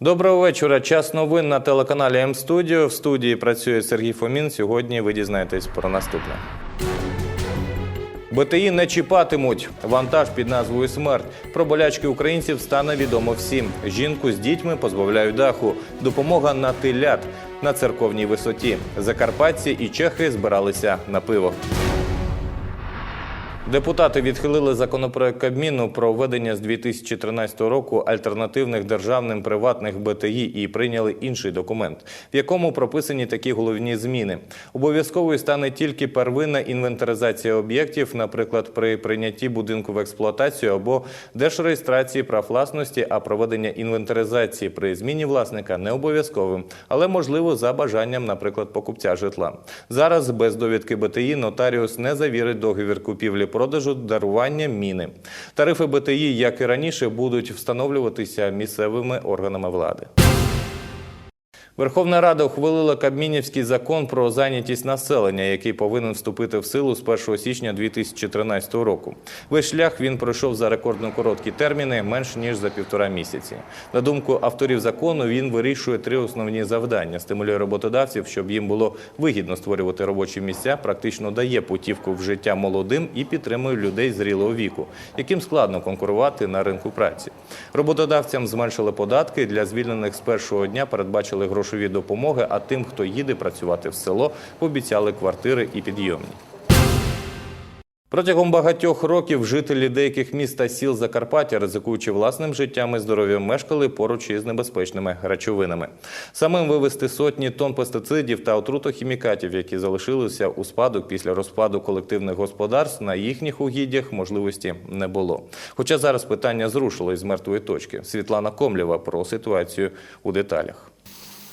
Доброго вечора. Час новин на телеканалі М-студіо. В студії працює Сергій Фомін. Сьогодні ви дізнаєтесь про наступне. БТІ не чіпатимуть. Вантаж під назвою Смерть. Про болячки українців стане відомо всім. Жінку з дітьми позбавляють даху. Допомога на телят на церковній висоті. Закарпатці і чехи збиралися на пиво. Депутати відхилили законопроект Кабміну про введення з 2013 року альтернативних державним приватних БТІ і прийняли інший документ, в якому прописані такі головні зміни. Обов'язковою стане тільки первинна інвентаризація об'єктів, наприклад, при прийнятті будинку в експлуатацію або держреєстрації прав власності, а проведення інвентаризації при зміні власника не обов'язковим, але можливо за бажанням, наприклад, покупця житла. Зараз без довідки БТІ нотаріус не завірить договір купівлі продажу дарування міни. Тарифи БТІ, як і раніше, будуть встановлюватися місцевими органами влади. Верховна Рада ухвалила Кабмінівський закон про зайнятість населення, який повинен вступити в силу з 1 січня 2013 року. Весь шлях він пройшов за рекордно короткі терміни, менш ніж за півтора місяці. На думку авторів закону, він вирішує три основні завдання: стимулює роботодавців, щоб їм було вигідно створювати робочі місця, практично дає путівку в життя молодим і підтримує людей зрілого віку, яким складно конкурувати на ринку праці. Роботодавцям зменшили податки для звільнених з першого дня, передбачили грошові допомоги. А тим, хто їде працювати в село, пообіцяли квартири і підйомні. Протягом багатьох років жителі деяких міст та сіл Закарпаття, ризикуючи власним життям і здоров'ям, мешкали поруч із небезпечними речовинами. Самим вивезти сотні тонн пестицидів та отрутохімікатів, які залишилися у спадок після розпаду колективних господарств, на їхніх угіддях можливості не було. Хоча зараз питання зрушилось з мертвої точки. Світлана Комлєва про ситуацію у деталях.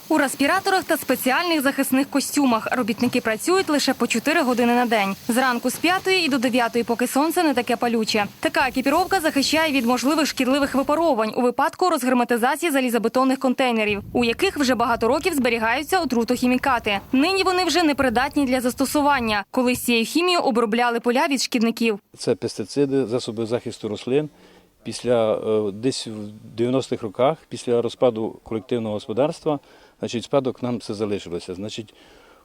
У респіраторах та спеціальних захисних костюмах робітники працюють лише по 4 години на день. Зранку з 5 і до 9, поки сонце не таке палюче. Така екіпіровка захищає від можливих шкідливих випаровувань у випадку розгерметизації залізобетонних контейнерів, у яких вже багато років зберігаються отрутохімікати. Нині вони вже непридатні для застосування. Колись цією хімією обробляли поля від шкідників. Це пестициди, засоби захисту рослин. Після е, десь в 90-х роках, після розпаду колективного господарства, значить, спадок нам це залишилося. Значить,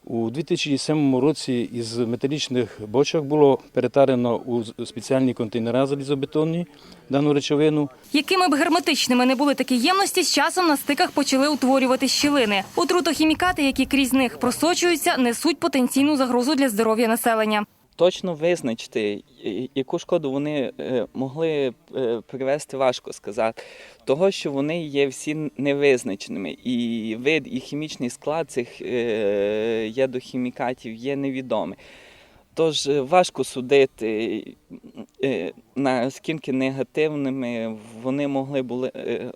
у 2007 році із металічних бочок було перетарено у спеціальні контейнери залізобетонні дану речовину. Якими б герметичними не були такі ємності, з часом на стиках почали утворювати щілини. Отрутохімікати, які крізь них просочуються, несуть потенційну загрозу для здоров'я населення. Точно визначити, яку шкоду вони е, могли е, привести, важко сказати. Того, що вони є всі невизначеними, і вид і хімічний склад цих е, ядохімікатів є невідомий. Тож важко судити, наскільки негативними вони могли були е,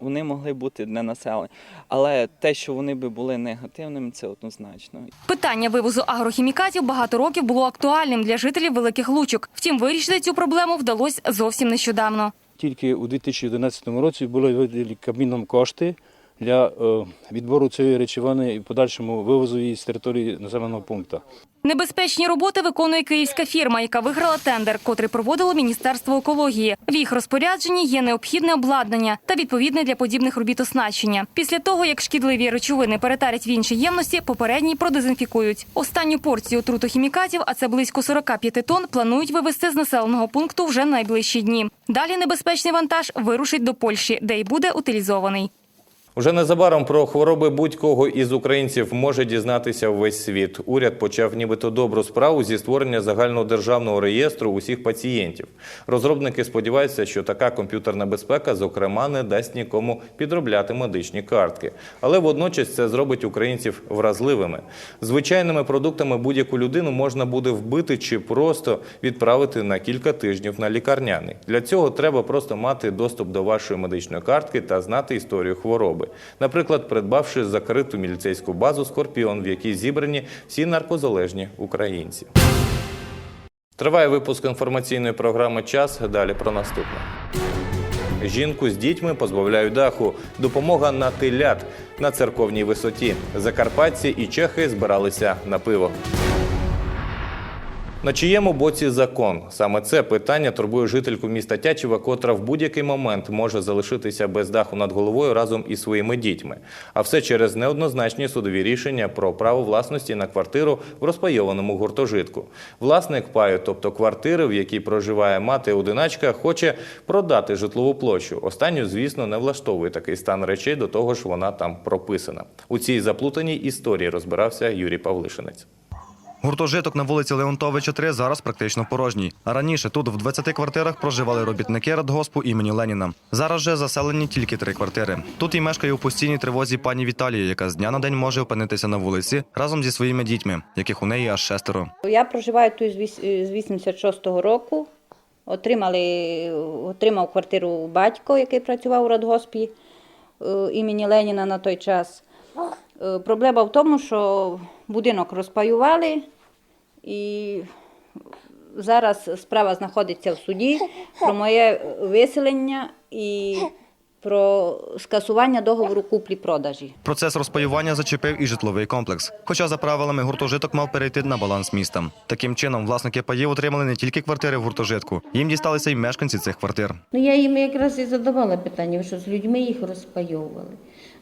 вони могли бути для населення. Але те, що вони би були негативними, це однозначно. Питання вивозу агрохімікатів багато років було актуальним для жителів великих лучок. Втім, вирішити цю проблему вдалося зовсім нещодавно. Тільки у 2011 році були виділені Кабміном кошти для е, відбору цієї речовини і подальшому вивозу її з території населеного пункту. Небезпечні роботи виконує київська фірма, яка виграла тендер, котрий проводило Міністерство екології. В їх розпорядженні є необхідне обладнання та відповідне для подібних робіт оснащення. Після того, як шкідливі речовини перетарять в інші ємності, попередні продезінфікують. Останню порцію отрутохімікатів, а це близько 45 тонн, планують вивезти з населеного пункту вже найближчі дні. Далі небезпечний вантаж вирушить до Польщі, де й буде утилізований. Уже незабаром про хвороби будь-кого із українців може дізнатися весь світ. Уряд почав нібито добру справу зі створення загального державного реєстру усіх пацієнтів. Розробники сподіваються, що така комп'ютерна безпека, зокрема, не дасть нікому підробляти медичні картки. Але водночас це зробить українців вразливими. Звичайними продуктами будь-яку людину можна буде вбити чи просто відправити на кілька тижнів на лікарняний. Для цього треба просто мати доступ до вашої медичної картки та знати історію хвороби. Наприклад, придбавши закриту міліцейську базу Скорпіон, в якій зібрані всі наркозалежні українці. Триває випуск інформаційної програми Час. Далі про наступне. Жінку з дітьми позбавляють даху. Допомога на телят на церковній висоті. Закарпатці і чехи збиралися на пиво. На чиєму боці закон? Саме це питання турбує жительку міста Тячева, котра в будь-який момент може залишитися без даху над головою разом із своїми дітьми. А все через неоднозначні судові рішення про право власності на квартиру в розпайованому гуртожитку. Власник паю, тобто квартири, в якій проживає мати одиначка, хоче продати житлову площу. Останню, звісно, не влаштовує такий стан речей, до того ж вона там прописана. У цій заплутаній історії розбирався Юрій Павлишинець. Гуртожиток на вулиці Леонтовича 3 зараз практично порожній. Раніше тут в 20 квартирах проживали робітники радгоспу імені Леніна. Зараз же заселені тільки три квартири. Тут і мешкає у постійній тривозі пані Віталія, яка з дня на день може опинитися на вулиці разом зі своїми дітьми, яких у неї аж шестеро. Я проживаю тут з 86-го року. Отримали, отримав квартиру батько, який працював у радгоспі е, імені Леніна на той час. Е, Проблема в тому, що будинок розпаювали і зараз справа знаходиться в суді про моє виселення і про скасування договору куплі-продажі. Процес розпаювання зачепив і житловий комплекс. Хоча за правилами гуртожиток мав перейти на баланс міста. Таким чином, власники паїв отримали не тільки квартири в гуртожитку, їм дісталися й мешканці цих квартир. Ну, я їм якраз і задавала питання, що з людьми їх розпайовували.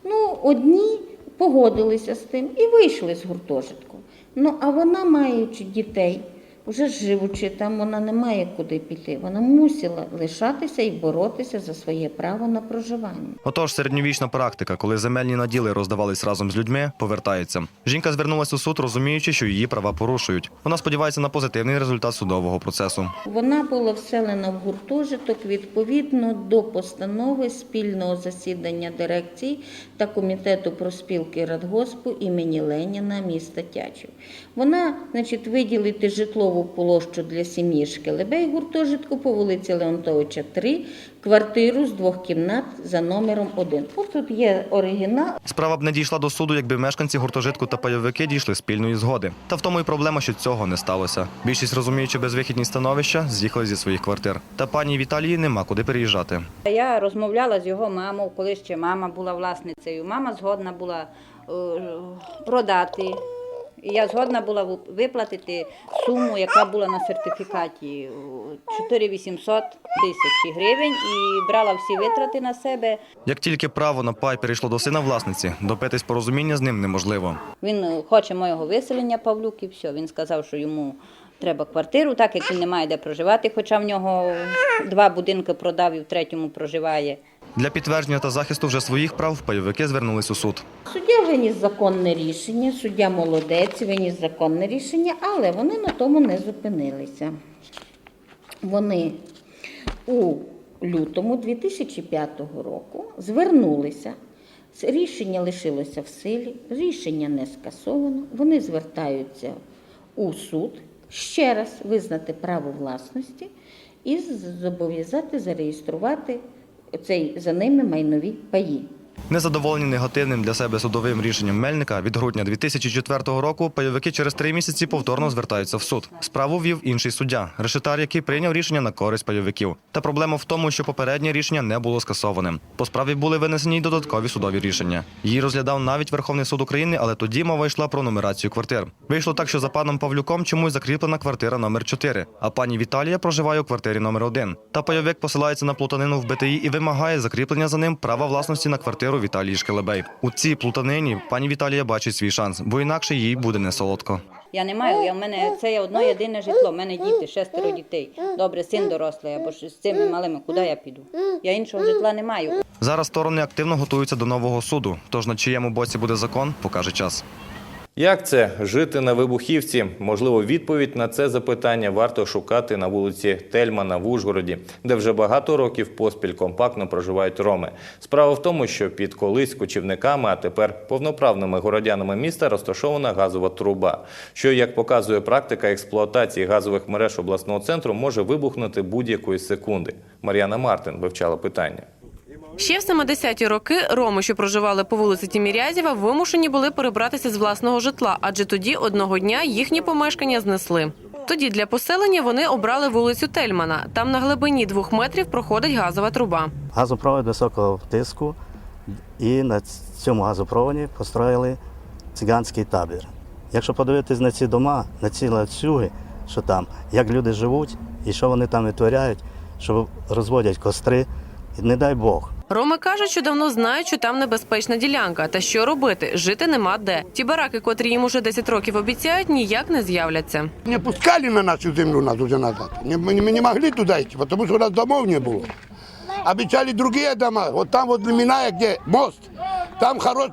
Ну, одні погодилися з тим і вийшли з гуртожитку. Ну, а вона, маючи дітей, вже живучи там, вона не має куди піти. Вона мусила лишатися і боротися за своє право на проживання. Отож, середньовічна практика, коли земельні наділи роздавались разом з людьми, повертається. Жінка звернулася у суд, розуміючи, що її права порушують. Вона сподівається на позитивний результат судового процесу. Вона була вселена в гуртожиток відповідно до постанови спільного засідання дирекції та комітету проспілки Радгоспу імені Леніна міста Тячів. Вона, значить, виділити житлову площу для сім'ї Шкелебей гуртожитку по вулиці Леонтовича 3, квартиру з двох кімнат за номером 1. Ось тут є оригінал, Справа б не дійшла до суду, якби мешканці гуртожитку та пайовики дійшли спільної згоди. Та в тому й проблема, що цього не сталося. Більшість, розуміючи безвихідні становища, з'їхали зі своїх квартир. Та пані Віталії нема куди переїжджати. Я розмовляла з його мамою, коли ще мама була власницею. Мама згодна була е, продати. І я згодна була виплатити суму, яка була на сертифікаті е, 4800 тисяч гривень і брала всі витрати на себе. Як тільки право на пай перейшло до сина власниці, допитись порозуміння з ним неможливо. Він е, хоче моєго виселення, Павлюк, і все. Він сказав, що йому треба квартиру, так як він не має де проживати, хоча в нього два будинки продав і в третьому проживає. Для підтвердження та захисту вже своїх прав пайовики звернулись у суд. Суддя виніс законне рішення, суддя молодець, виніс законне рішення, але вони на тому не зупинилися. Вони у лютому 2005 року звернулися. Рішення лишилося в силі, рішення не скасовано. Вони звертаються у суд ще раз визнати право власності і зобов'язати зареєструвати цей за ними майнові паї. Незадоволені негативним для себе судовим рішенням Мельника від грудня 2004 року пайовики через три місяці повторно звертаються в суд. Справу вів інший суддя, решетар, який прийняв рішення на користь пайовиків. Та проблема в тому, що попереднє рішення не було скасованим. По справі були винесені й додаткові судові рішення. Її розглядав навіть Верховний суд України, але тоді мова йшла про нумерацію квартир. Вийшло так, що за паном Павлюком чомусь закріплена квартира номер 4, а пані Віталія проживає у квартирі номер 1. Та пайовик посилається на плутанину в БТІ і вимагає закріплення за ним права власності на квартиру Віталії Шкелебей. У цій плутанині пані Віталія бачить свій шанс, бо інакше їй буде не солодко. Я не маю, я в мене це є одно єдине житло. в мене діти, шестеро дітей. Добре, син дорослий, або ж з цими малими, куди я піду? Я іншого житла не маю. Зараз сторони активно готуються до нового суду. Тож на чиєму боці буде закон, покаже час. Як це жити на вибухівці? Можливо, відповідь на це запитання варто шукати на вулиці Тельмана в Ужгороді, де вже багато років поспіль компактно проживають роми. Справа в тому, що під колись кочівниками, а тепер повноправними городянами міста розташована газова труба, що, як показує практика експлуатації газових мереж обласного центру, може вибухнути будь-якої секунди. Мар'яна Мартин вивчала питання. Ще в 70-ті роки роми, що проживали по вулиці Тімірязєва, вимушені були перебратися з власного житла, адже тоді одного дня їхні помешкання знесли. Тоді для поселення вони обрали вулицю Тельмана. Там на глибині двох метрів проходить газова труба. газопровод високого тиску, і на цьому газопроводі построїли циганський табір. Якщо подивитись на ці дома, на ці ланцюги, що там, як люди живуть і що вони там витворяють, що розводять костри. Не дай Бог. Роми кажуть, що давно знають, що там небезпечна ділянка. Та що робити? Жити нема де. Ті бараки, котрі їм уже 10 років обіцяють, ніяк не з'являться. Не пускали на нашу землю нас уже назад. Не, мы, не- мы не могли туда идти, потому что у нас домов не было. Обещали другие дома. Вот там вот Миная, где мост, там хорош,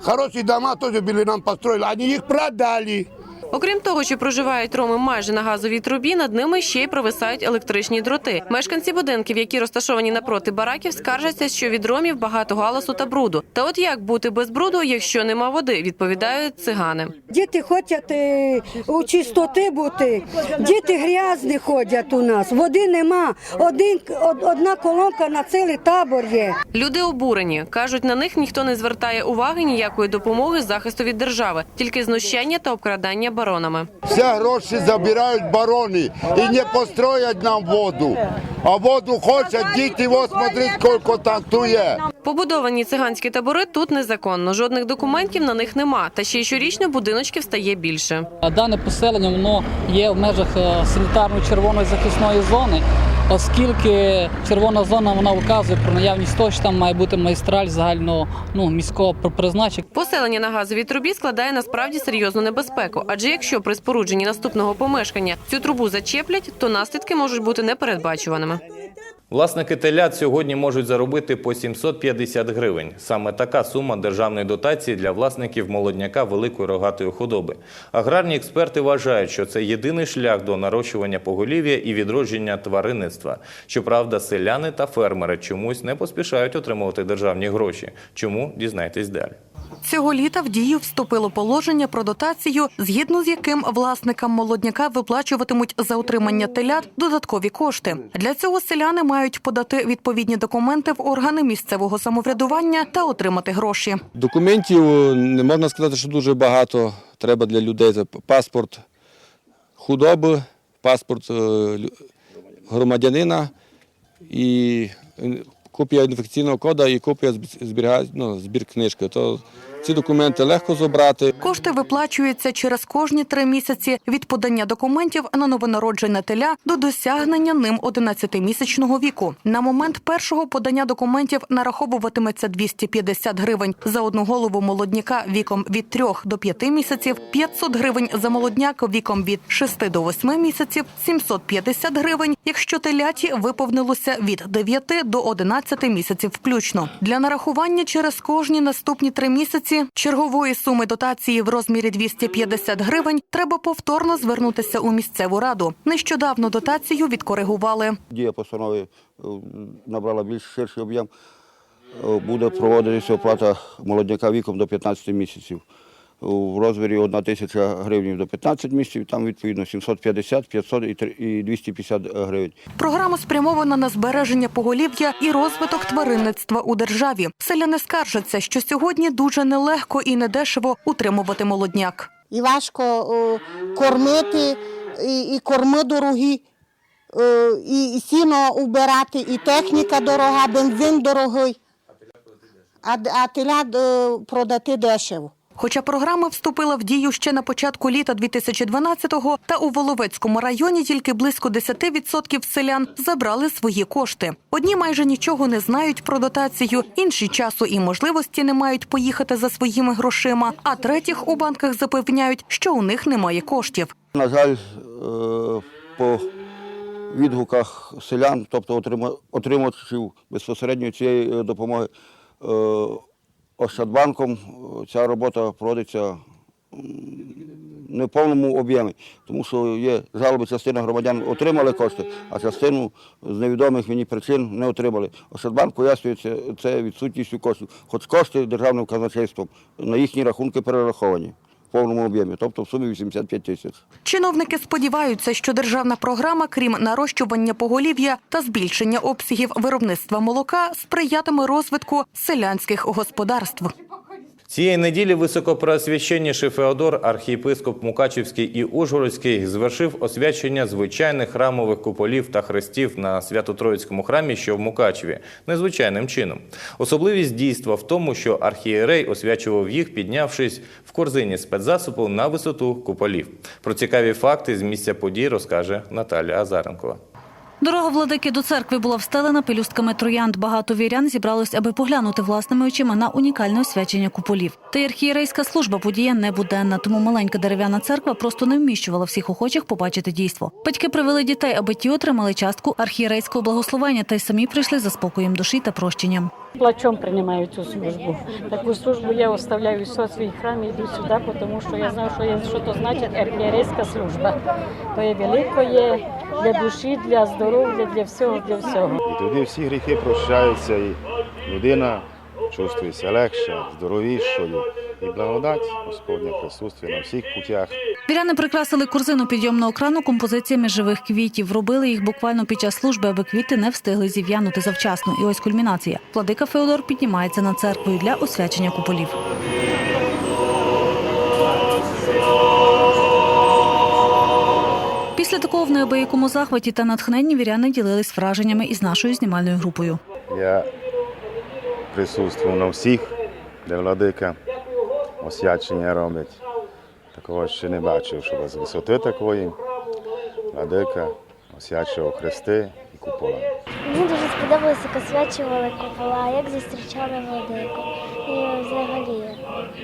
хорошие дома тоже были нам построили. Они их продали. Окрім того, що проживають роми майже на газовій трубі, над ними ще й провисають електричні дроти. Мешканці будинків, які розташовані напроти бараків, скаржаться, що від ромів багато галасу та бруду. Та от як бути без бруду, якщо нема води, відповідають цигани. Діти хочуть е, у чистоти бути. Діти грязні ходять у нас, води нема. Один, од- одна колонка на цілий табор є. Люди обурені кажуть, на них ніхто не звертає уваги ніякої допомоги захисту від держави, тільки знущання та обкрадання баронами. Все гроші забирають барони і не построять нам воду. А воду хочуть, діти, ось смотрите, скільки там тут є. Побудовані циганські табори тут незаконно. Жодних документів на них нема. Та ще й щорічно будиночків стає більше. Дане поселення воно є в межах санітарно-червоної захисної зони, оскільки червона зона вона вказує про наявність того, що там має бути магістраль загального ну, міського призначення. Поселення на газовій трубі складає насправді серйозну небезпеку. Адже якщо при спорудженні наступного помешкання цю трубу зачеплять, то наслідки можуть бути непередбачуваними. Власники телят сьогодні можуть заробити по 750 гривень. Саме така сума державної дотації для власників молодняка великої рогатої худоби. Аграрні експерти вважають, що це єдиний шлях до нарощування поголів'я і відродження тваринництва. Щоправда, селяни та фермери чомусь не поспішають отримувати державні гроші. Чому дізнайтесь далі. Цього літа в дію вступило положення про дотацію, згідно з яким власникам молодняка виплачуватимуть за утримання телят додаткові кошти. Для цього селяни мають подати відповідні документи в органи місцевого самоврядування та отримати гроші. Документів е, не можна сказати, що дуже багато треба для людей. Це паспорт худоби, паспорт е, громадянина і е, копія інфекційного кода і копія збір, ну, збір книжки. То ці документи легко зібрати. Кошти виплачуються через кожні три місяці від подання документів на новонароджене теля до досягнення ним 11-місячного віку. На момент першого подання документів нараховуватиметься 250 гривень за одну голову молодняка віком від 3 до 5 місяців, 500 гривень за молодняк віком від 6 до 8 місяців, 750 гривень, якщо теляті виповнилося від 9 до 11 місяців включно. Для нарахування через кожні наступні три місяці чергової суми дотації в розмірі 250 гривень треба повторно звернутися у місцеву раду. Нещодавно дотацію відкоригували. Дія постанови е, набрала більш ширший об'єм. Е, Буде проводитися оплата молодняка віком до 15 місяців. У розмірі 1 тисяча гривень до 15 місяців, там відповідно 750, 500 і три- і 250 гривень. Програма спрямована на збереження поголів'я і розвиток тваринництва у державі. Селяни скаржаться, що сьогодні дуже нелегко і недешево утримувати молодняк. І важко е, кормити, і, і корми дорогі, е, і, і сіно убирати, і техніка дорога, бензин дорогий. А, а телят е, продати дешево. Хоча програма вступила в дію ще на початку літа 2012-го, та у Воловецькому районі тільки близько 10% селян забрали свої кошти. Одні майже нічого не знають про дотацію, інші часу і можливості не мають поїхати за своїми грошима, а третіх у банках запевняють, що у них немає коштів. На жаль, е, по відгуках селян, тобто отримувачів безпосередньо цієї е, допомоги е, Ощадбанком, е, ця робота проводиться не в повному об'ємі, тому що є жалоби, частина громадян отримали кошти, а частину з невідомих мені причин не отримали. Ощадбанк пояснює це, це відсутністю коштів, хоч кошти державним казначейством на їхні рахунки перераховані повному об'ємі, тобто в сумі 85 тисяч. Чиновники сподіваються, що державна програма, крім нарощування поголів'я та збільшення обсягів виробництва молока, сприятиме розвитку селянських господарств. Цієї неділі високопреосвященніший Феодор, архієпископ Мукачівський і Ужгородський, звершив освячення звичайних храмових куполів та хрестів на Свято-Троїцькому храмі, що в Мукачеві, незвичайним чином. Особливість дійства в тому, що архієрей освячував їх, піднявшись в корзині спецзасобу на висоту куполів. Про цікаві факти з місця подій розкаже Наталя Азаренкова. Дорога владики до церкви була встелена пелюстками троянд. Багато вірян зібралось, аби поглянути власними очима на унікальне освячення куполів. Та й архієрейська служба подія небуденна, тому маленька дерев'яна церква просто не вміщувала всіх охочих побачити дійство. Батьки привели дітей, аби ті отримали частку архієрейського благословення та й самі прийшли за спокоєм душі та прощенням. Плачом приймаю цю службу. Таку службу я оставляю все свій храм і йду сюди, тому що я знаю, що, є, що то значить архієрейська служба. То є велико для душі, для здоров'я, для всього, для всього. І тоді всі гріхи прощаються, і людина чувствується легше, здоровішою. І благодать Господня присутствує на всіх путях. Віряни прикрасили корзину підйомного крану композиціями живих квітів. Робили їх буквально під час служби, аби квіти не встигли зів'янути завчасно. І ось кульмінація. Владика Феодор піднімається над церквою для освячення куполів. Після такого в неабиякому захваті та натхненні віряни ділились враженнями із нашою знімальною групою. Я присутствую на всіх, де владика освячення робить. Такого ще не бачив, щоб з висоти такої владика освячував хрести і купола. Мені дуже сподобалося, як освячували купола, як зустрічали владику. І взагалі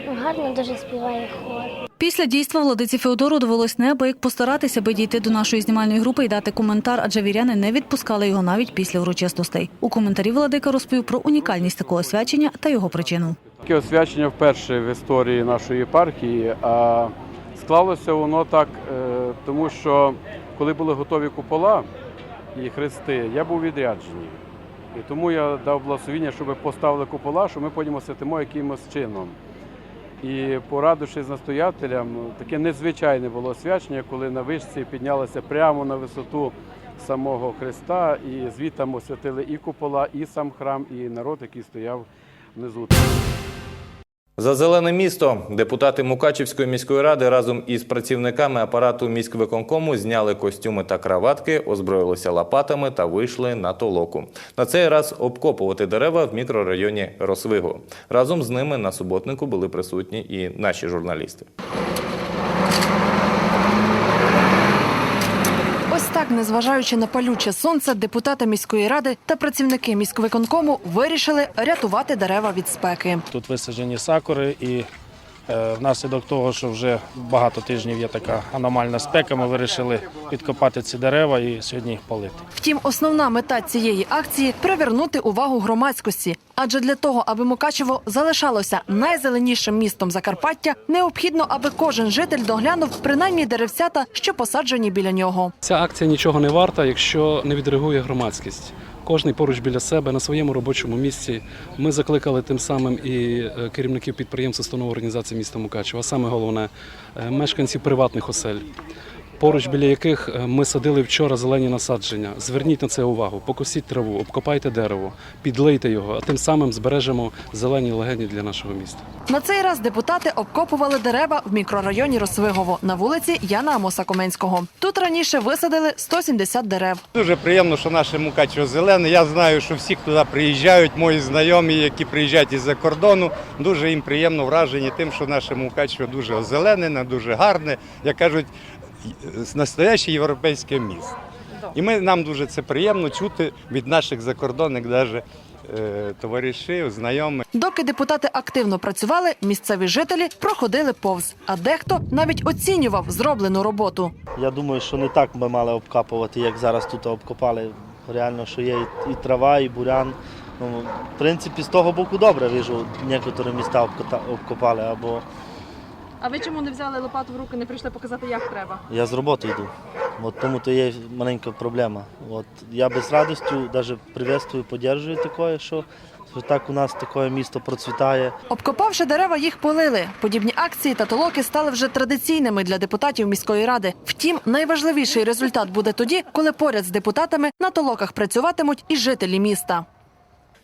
ну, гарно дуже співає хор. Після дійства владиці Феодору довелось неабияк постаратися, аби дійти до нашої знімальної групи і дати коментар, адже віряни не відпускали його навіть після урочистостей. У коментарі владика розповів про унікальність такого свячення та його причину. Таке освячення вперше в історії нашої єпархії, а склалося воно так, е, тому що коли були готові купола і хрести, я був відряджений. І тому я дав благословіння, щоб поставили купола, що ми потім освятимо якимось чином. І порадившись з настоятелям, таке незвичайне було свячення, коли на вишці піднялися прямо на висоту самого Христа, і звітом освятили і купола, і сам храм, і народ, який стояв внизу. За зелене місто депутати Мукачівської міської ради разом із працівниками апарату міськвиконкому зняли костюми та краватки, озброїлися лопатами та вийшли на толоку. На цей раз обкопувати дерева в мікрорайоні Росвигу. Разом з ними на суботнику були присутні і наші журналісти. Ось так, незважаючи на палюче сонце, депутати міської ради та працівники міськвиконкому вирішили рятувати дерева від спеки. Тут висаджені сакури, і внаслідок того, що вже багато тижнів є така аномальна спека, ми вирішили підкопати ці дерева і сьогодні їх полити. Втім, основна мета цієї акції привернути увагу громадськості. Адже для того, аби Мукачево залишалося найзеленішим містом Закарпаття, необхідно, аби кожен житель доглянув принаймні деревцята, що посаджені біля нього. Ця акція нічого не варта, якщо не відреагує громадськість. Кожний поруч біля себе на своєму робочому місці. Ми закликали тим самим і е, керівників підприємств установ організації міста Мукачева, саме головне е, мешканців приватних осель. Поруч біля яких е, ми садили вчора зелені насадження. Зверніть на це увагу, покосіть траву, обкопайте дерево, підлийте його, а тим самим збережемо зелені легені для нашого міста. На цей раз депутати обкопували дерева в мікрорайоні Росвигово на вулиці Яна Амоса Коменського. Тут раніше висадили 170 дерев. Дуже приємно, що наше Мукачево зелене. Я знаю, що всі туди приїжджають, мої знайомі, які приїжджають із-за кордону. Дуже їм приємно вражені тим, що наше Мукачево дуже озеленене, дуже гарне, як кажуть, настояще європейське місто. І ми, нам дуже це приємно чути від наших закордонних даже, е, товаришів, знайомих. Доки депутати активно працювали, місцеві жителі проходили повз, а дехто навіть оцінював зроблену роботу. Я думаю, що не так ми мали обкапувати, як зараз тут обкопали. Реально, що є і, і трава, і бурян. Ну, в принципі, з того боку добре вижу, некоторі міста обкопали, або А ви чому не взяли лопату в руки, не прийшли показати, як треба? я з роботи йду. От тому то є маленька проблема. От я без радості навіть приветствую, підтримую таке, що, що так у нас таке місто процвітає. Обкопавши дерева, їх полили. Подібні акції та толоки стали вже традиційними для депутатів міської ради. Втім, найважливіший результат буде тоді, коли поряд з депутатами на толоках працюватимуть і жителі міста.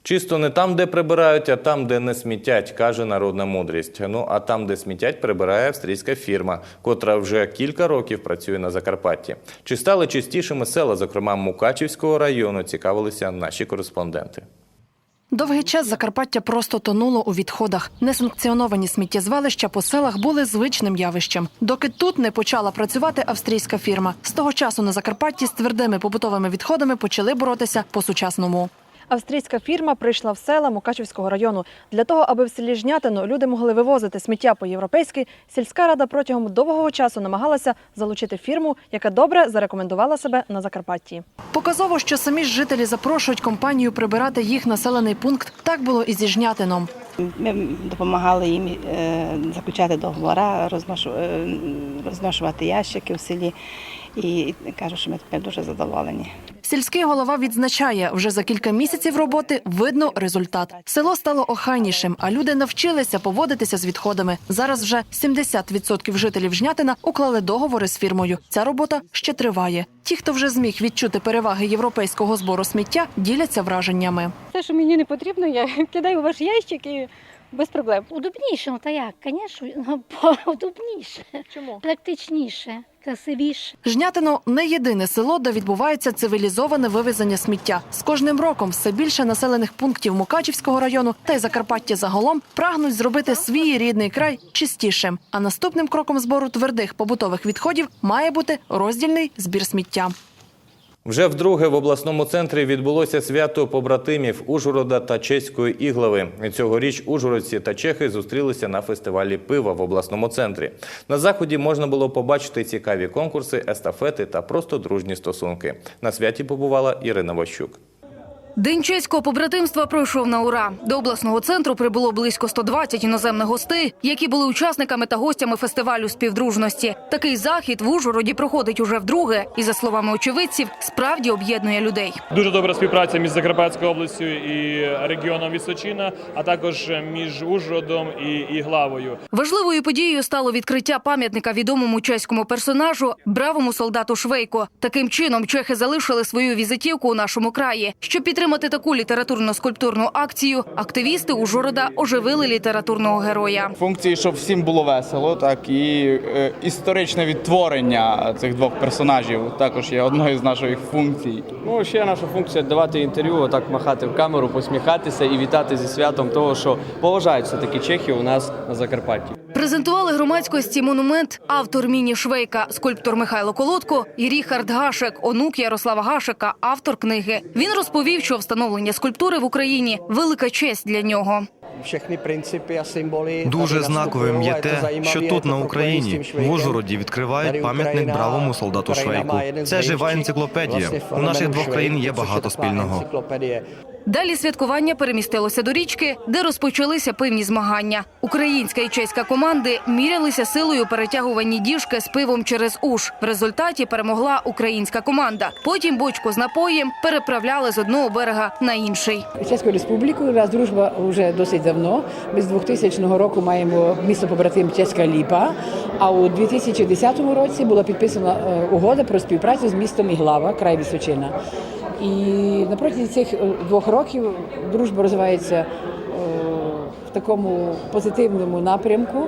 Чисто не там, де прибирають, а там, де не смітять, каже народна мудрість. Ну а там, де смітять, прибирає австрійська фірма, котра вже кілька років працює на Закарпатті. Чи стали чистішими села, зокрема Мукачівського району, цікавилися наші кореспонденти. Довгий час Закарпаття просто тонуло у відходах. Несанкціоновані сміттєзвалища по селах були звичним явищем. Доки тут не почала працювати австрійська фірма. З того часу на Закарпатті з твердими побутовими відходами почали боротися по-сучасному. Австрійська фірма прийшла в села Мукачівського району. Для того, аби в селі Жнятино люди могли вивозити сміття по-європейськи, сільська рада протягом довгого часу намагалася залучити фірму, яка добре зарекомендувала себе на Закарпатті. Показово, що самі ж жителі запрошують компанію прибирати їх населений пункт. Так було і зі Жнятином. Ми допомагали їм е, заключати договори, розношу- е, розношувати ящики в селі. І кажу, що ми тепер дуже задоволені. Сільський голова відзначає, вже за кілька місяців роботи видно результат. Село стало охайнішим, а люди навчилися поводитися з відходами. Зараз вже 70% жителів Жнятина уклали договори з фірмою. Ця робота ще триває. Ті, хто вже зміг відчути переваги європейського збору сміття, діляться враженнями. Те, що мені не потрібно, я кидаю в ваш ящик і без проблем. Удобніше, ну та як, звісно, удобніше. Чому? Практичніше, красивіше. Жнятино не єдине село, де відбувається цивілізоване вивезення сміття. З кожним роком все більше населених пунктів Мукачівського району та й Закарпаття загалом прагнуть зробити свій рідний край чистішим. А наступним кроком збору твердих побутових відходів має бути роздільний збір сміття. Вже вдруге в обласному центрі відбулося свято побратимів Ужгорода та Чеської Іглави. Цьогоріч ужгородці та чехи зустрілися на фестивалі пива в обласному центрі. На заході можна було побачити цікаві конкурси, естафети та просто дружні стосунки. На святі побувала Ірина Ващук. День чеського побратимства пройшов на ура. До обласного центру прибуло близько 120 іноземних гостей, які були учасниками та гостями фестивалю співдружності. Такий захід в Ужгороді проходить уже вдруге, і за словами очевидців, справді об'єднує людей. Дуже добра співпраця між Закарпатською областю і регіоном Височина, а також між Ужгородом і Іглавою. Важливою подією стало відкриття пам'ятника відомому чеському персонажу бравому солдату Швейко. Таким чином чехи залишили свою візитівку у нашому краї. Щоб підтримати таку літературно-скульптурну акцію, активісти Ужгорода оживили літературного героя. функції, щоб всім було весело, так і е, історичне відтворення цих двох персонажів також є одною з наших функцій. Ну, ще наша функція давати інтерв'ю, отак махати в камеру, посміхатися і вітати зі святом того, що поважають все-таки чехи у нас на Закарпатті. Презентували громадськості монумент автор міні Швейка, скульптор Михайло Колодко і Ріхард Гашек, онук Ярослава Гашека, автор книги. Він розповів, що встановлення скульптури в Україні велика честь для нього. Всіхні принципи symboly. Дуже знаковим є те, що тут на Україні в Ужгороді відкривають пам'ятник бравому солдату Швейку. Це жива енциклопедія. У наших двох країн є багато спільного. Далі святкування перемістилося до річки, де розпочалися пивні змагання. Українська і чеська команди мірялися силою перетягуванні діжки з пивом через уш. В результаті перемогла українська команда. Потім бочку з напоєм переправляли з одного берега на інший. Чеською республікою у нас дружба вже досить давно. Ми з 2000 року маємо місто побратим Чеська Ліпа. А у 2010 році була підписана е, угода про співпрацю з містом Іглава, край Вісочина. І на протязі цих е, двох років дружба розвивається е, в такому позитивному напрямку.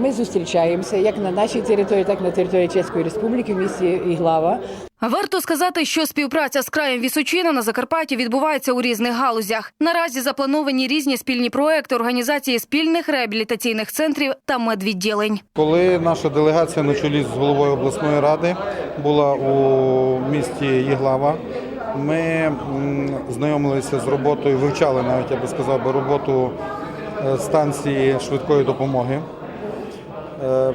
Ми зустрічаємося як на нашій території, так і на території Чеської Республіки в місті Іглава. Варто сказати, що співпраця з краєм Вісочина на Закарпатті відбувається у різних галузях. Наразі заплановані різні спільні проекти організації спільних реабілітаційних центрів та медвідділень. Коли наша делегація на чолі з головою обласної ради була у місті Єглава, ми знайомилися з роботою, вивчали навіть, я би сказав, би, роботу е, станції швидкої допомоги. Е,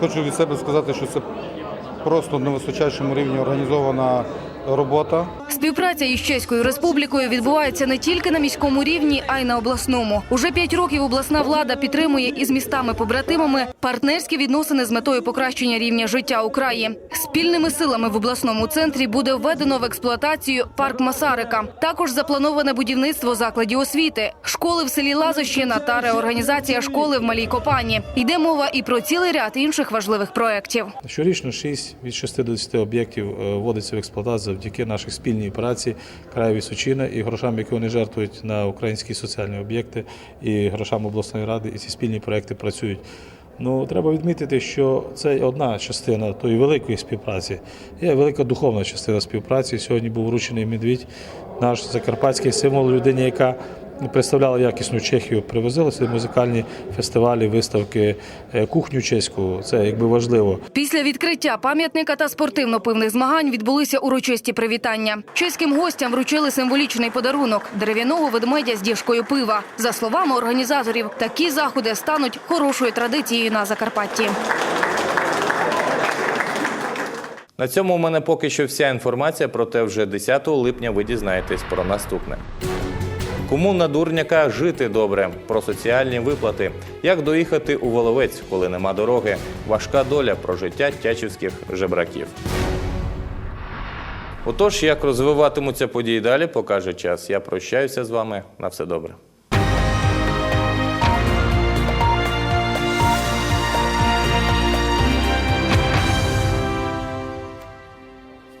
Хочу від себе сказати, що це просто на височайшому рівні організована робота. Співпраця із Чеською республікою відбувається не тільки на міському рівні, а й на обласному. Уже п'ять років обласна влада підтримує із містами-побратимами партнерські відносини з метою покращення рівня життя у краї. Спільними силами в обласному центрі буде введено в експлуатацію парк Масарика. Також заплановане будівництво закладів освіти, школи в селі Лазощина та реорганізація школи в Малій Копані. Йде мова і про цілий ряд інших важливих проєктів. Щорічно 6 від 6 до 10 об'єктів е, вводиться в експлуатацію завдяки нашій спільній праці краю Сочина і грошам, які вони жертвують на українські соціальні об'єкти, і грошам обласної ради, і ці спільні проекти працюють. Ну, треба відмітити, що це одна частина тої великої співпраці. Є велика духовна частина співпраці. Сьогодні був вручений медвідь, наш закарпатський символ людині, яка представляла якісну Чехію, привозили сюди музикальні фестивалі, виставки, е, кухню чеську. Це якби важливо. Після відкриття пам'ятника та спортивно-пивних змагань відбулися урочисті привітання. Чеським гостям вручили символічний подарунок дерев'яного ведмедя з діжкою пива. За словами організаторів, такі заходи стануть хорошою традицією на Закарпатті. На цьому у мене поки що вся інформація, проте вже 10 липня ви дізнаєтесь про наступне. Кому на дурняка жити добре? Про соціальні виплати. Як доїхати у Воловець, коли нема дороги? Важка доля про життя тячівських жебраків. Отож, як розвиватимуться події далі, покаже час. Я прощаюся з вами. На все добре.